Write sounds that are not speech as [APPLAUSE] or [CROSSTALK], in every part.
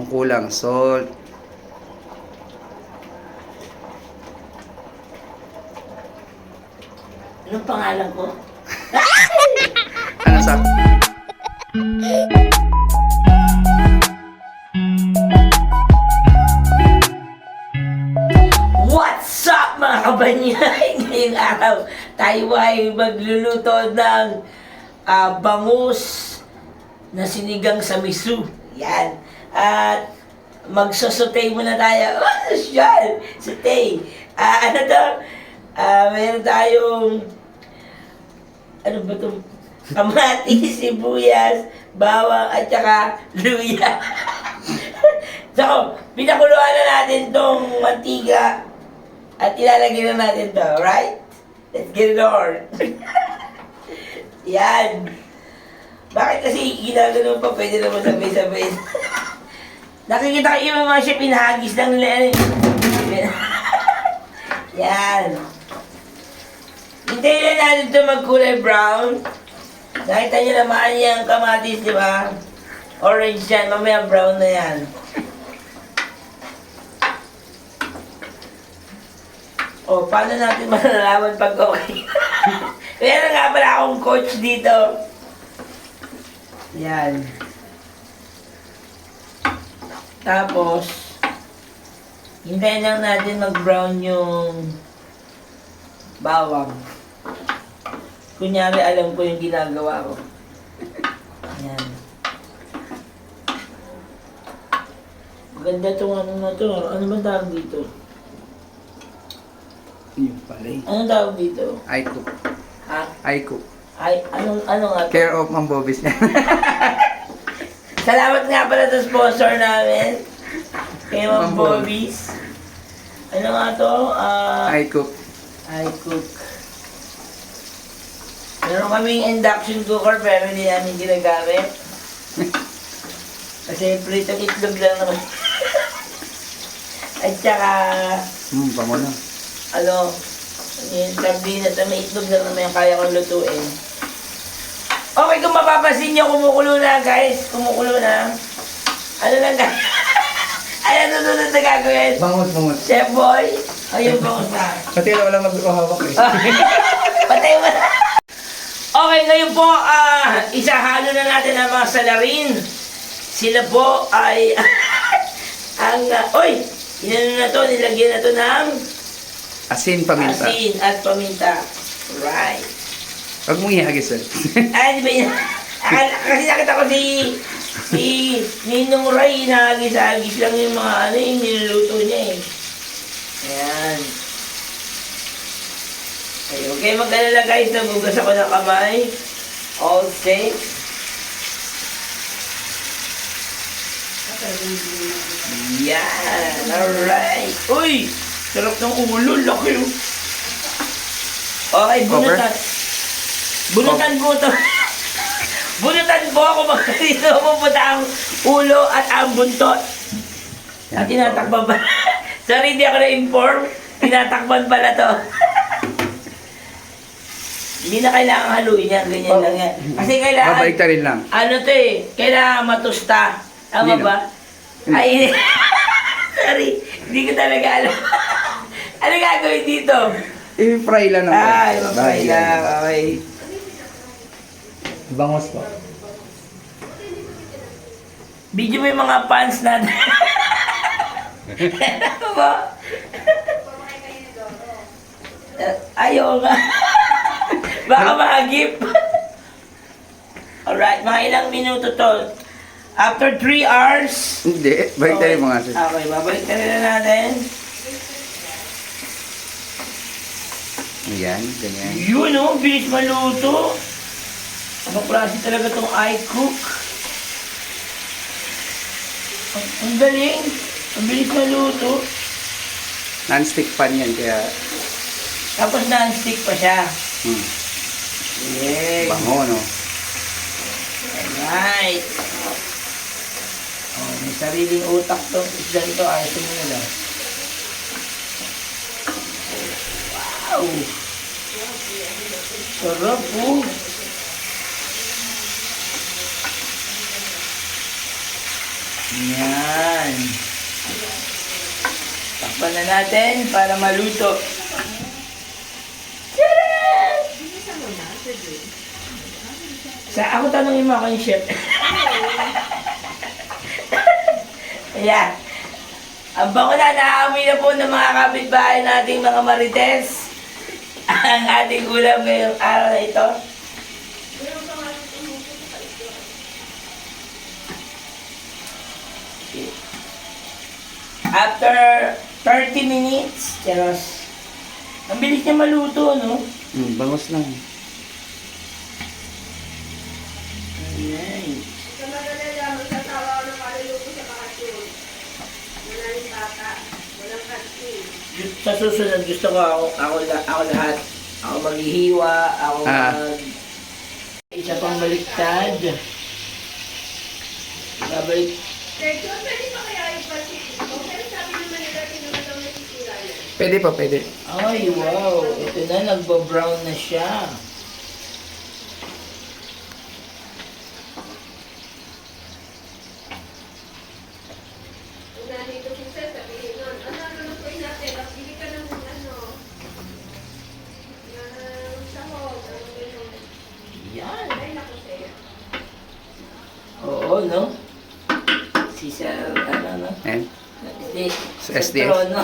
Ang kulang, salt. Anong pangalan ko? [LAUGHS] Ano sa? What's up mga kabanyay? [LAUGHS] Ngayong araw, tayo ay magluluto ng ah, bangus na sinigang sa miso. Yan. At magsosotay muna tayo. Oh, yan! Sotay. Ah, [LAUGHS] ano to? Ah, meron tayong ano ba to? Kamatis, [LAUGHS] sibuyas, bawang, at saka luya. [LAUGHS] so, pinakuluan na natin tong mantiga at ilalagay na natin to, right? Let's get it on. Yan. Bakit kasi ginagano pa, pwede naman sabay-sabay. Nakikita ko yung mga chef, pinahagis lang nila. Yan. [LAUGHS] Hintayin na natin ito magkulay brown. Nakita niyo naman yung kamatis, di ba? Orange yan, mamaya brown na yan. O, paano natin [LAUGHS] malalaman pag okay? [LAUGHS] Meron nga pala akong coach dito. Yan. Tapos, hintayin lang natin mag-brown yung bawang. Kunyari, alam ko yung ginagawa ko. Ayan. Maganda tong ano na to. Ano ba tawag dito? Yung pala eh. Anong tawag dito? Cook. Ha? Cook. Ay, anong, ano nga? Care of Ma'am Bobis niya. [LAUGHS] Salamat nga pala sa sponsor namin. Kay Ma'am. Bobby's. Ano nga to? Ah, I cook. I cook. Meron kaming induction cooker pero hindi namin ginagamit. Kasi pritong itlog lang naman. At saka, Hmm, bango na. ano, yung sardinas na may itlog lang naman yung kaya kong lutuin. Okay, kung mapapansin nyo, kumukulo na guys. Kumukulo na. Ano lang guys? [LAUGHS] ano susunod na gagawin? Bangus, bangus. Chef Boy, ayun bangus na. [LAUGHS] Pati na walang magkakahawak eh. Patay mo na. Okay, ngayon po, ah, isahalo na natin ang mga salarin. Sila po ay, [LAUGHS] ang, uh, oy, inano na to, nilagyan na to ng Asin, paminta. asin at paminta. Right. Huwag mong ihagis eh. [LAUGHS] Ay, di ba yun? Akala, kasi nakita ko si, si Ninong Ray, nahagis-hagis lang yung mga ano, yung niluluto niya eh. Ayan. Okay, okay mag-alala guys, nagugas ako ng kamay. All safe. Yan, alright. Uy, sarap ng ulo, laki oh. [LAUGHS] Okay, bunutan. Bunutan po to. [LAUGHS] bunutan po ako mga dito pupunta ang ulo at ang buntot. At tinatakban pa. [LAUGHS] Sorry, hindi ako na-inform. Tinatakban pala to. [LAUGHS] Hindi na kailangan haluin yan. Ganyan lang yan. Kasi kailangan, Babalik ta rin lang. ano to eh, kailangan matusta. Tama Hindi ba? Ay, sorry. Hindi ko talaga alam. ano gagawin dito? I-fry lang ng Ay, mapay lang. Okay. Bangos po. Video mo yung mga fans natin. [LAUGHS] ano ba? Ayaw nga. Baka mahagip. Alright, mga ilang minuto to. After 3 hours. Hindi, balik tayo mga asin. Okay, babalik na rin natin. Ayan, ganyan. Yun oh, bilis maluto. Ano klase talaga tong iCook? Ang, ang galing. Ang bilis maluto. Non-stick pan yan, kaya Tapos non-stick pa siya. hmm, Yes. bango, no? Alright. Oh, may sariling utak tong isda nito. Ayos mo na lang. Wow! Sarap oh. Yan. Takpan na natin para maluto. Sa ako tanongin mo ako yung chef. [LAUGHS] Ayan. Ang bango na nakaamoy na po ng mga kapitbahay nating mga marites. [LAUGHS] Ang ating ulam ngayong araw na ito. After 30 minutes, Teros, ang bilis niya maluto, no? Hmm, bangos lang. Ayan. Sa susunod, gusto ko ako, ako, ako lahat. Ako maghihiwa, ako Ah. mag... Isa pang baliktad. Babalik. Pwede pa, pwede. Ay, wow. Ito na, nagbo-brown na siya. Yan. Oo, no? Si Sir, ano, no? Ayan. Sir SDF. Trono.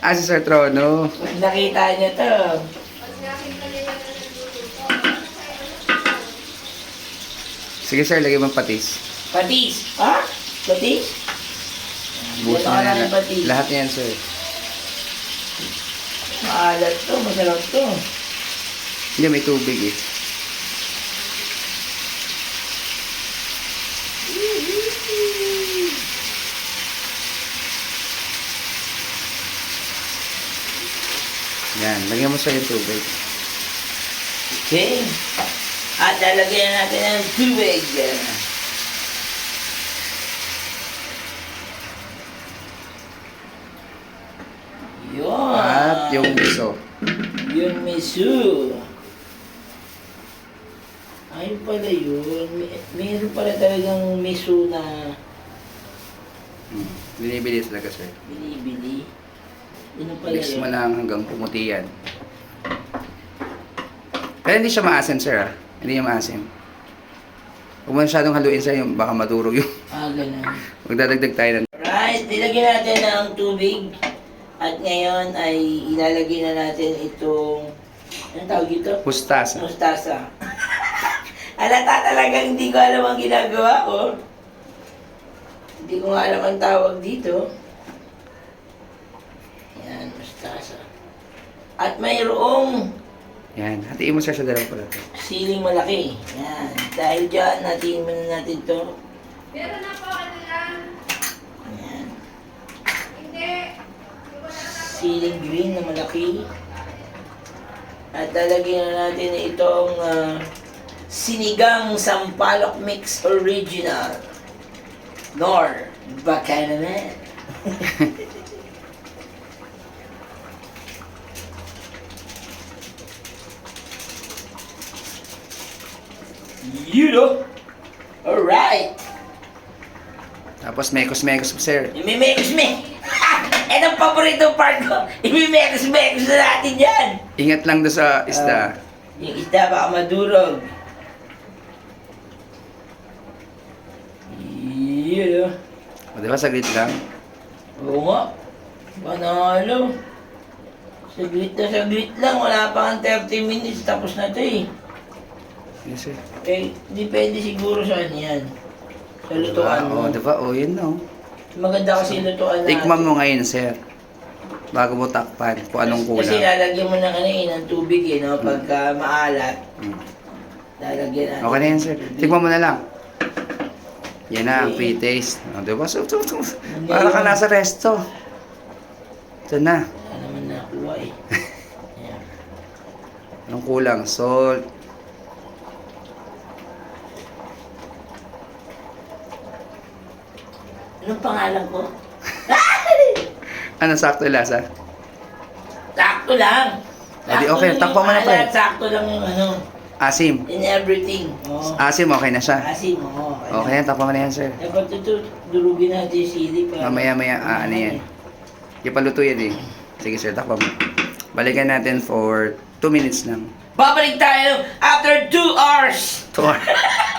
Ah, si Sir Trono. Nakita niyo to, Sige sir, lagay mo patis. patis. Ha? Patis? Ka na yan. patis. Lahat yan sir. Maalat to, masarap to. Hindi, may tubig eh. Yan, lagyan mo sa yung tubig. Okay. At lalagyan natin ng tubig. Yun. At yung miso. Yung miso. Ayun pala yun. Meron pala talagang miso na Hmm. Binibili talaga sir. binibili. Mix mo lang hanggang pumuti yan. Pero hindi siya maasim sir ah. Hindi niya maasim. Huwag mo masyadong haluin sir, yung baka madurog yung... [LAUGHS] Ah, ganun. Magdadagdag tayo ng... Right, nilagyan natin ng tubig. At ngayon ay ilalagay na natin itong... Anong tawag ito? Pustasa. Mustasa. [LAUGHS] Alata talaga hindi ko alam ang ginagawa ko. Hindi ko nga alam ang tawag dito. Yan, mustasa. At mayroong Yan, hatiin mo sir sa dalawang plato. siling malaki. Yan. Dahil dyan, natin muna natin to. Meron na po, ano lang. Yan. Hindi. Siling green na malaki. At lalagyan na natin itong ah, sinigang sampalok mix original. Nor, baka naman. [LAUGHS] you know. Alright. Tapos mekos-mekos po sir. Imimekos me. [LAUGHS] Ito ang paborito part ko. Imimekos-mekos na natin yan. Ingat lang doon sa isda. Yung isda baka madurog. Yun oh. o, di ba saglit lang? Oo nga. Panalo. Saglit na saglit lang. Wala pa ang 30 minutes. Tapos na to eh. Yes sir. Eh, depende siguro sa ano yan. Sa lutuan Diba? mo. O, di ba? O, yun no. Maganda kasi lutuan natin. Tikman mo ngayon sir. Bago mo takpan kung anong Kasi kulang. lalagyan mo ng ano eh, ng tubig eh, no? Pagka maalat, Hmm. lalagyan natin. Okay na yan sir. Tikman mo na lang. Yan na ang pre-taste. O, di ba? So, so, so. Para ka nasa resto. Ito na. Wala naman nakuha eh. Ayan. [LAUGHS] Anong kulang? Salt. Anong pangalan ko? [LAUGHS] Ano sakto yung lasa? Sakto lang. Eh, di Sakto okay, lang takpan yung mo na, pre. Sakto lang yung ano. Asim. in everything. Oo. Asim, okay na siya. Asim, oo. Okay yan, tapos na yan, sir. Dapat ito, durugin natin yung sili para... Mamaya-maya, ah, ano yan. Yung paluto yan eh. Sige, sir, takpan mo. Balikan natin for 2 minutes lang. Babalik tayo after 2 hours! Two hours. [LAUGHS]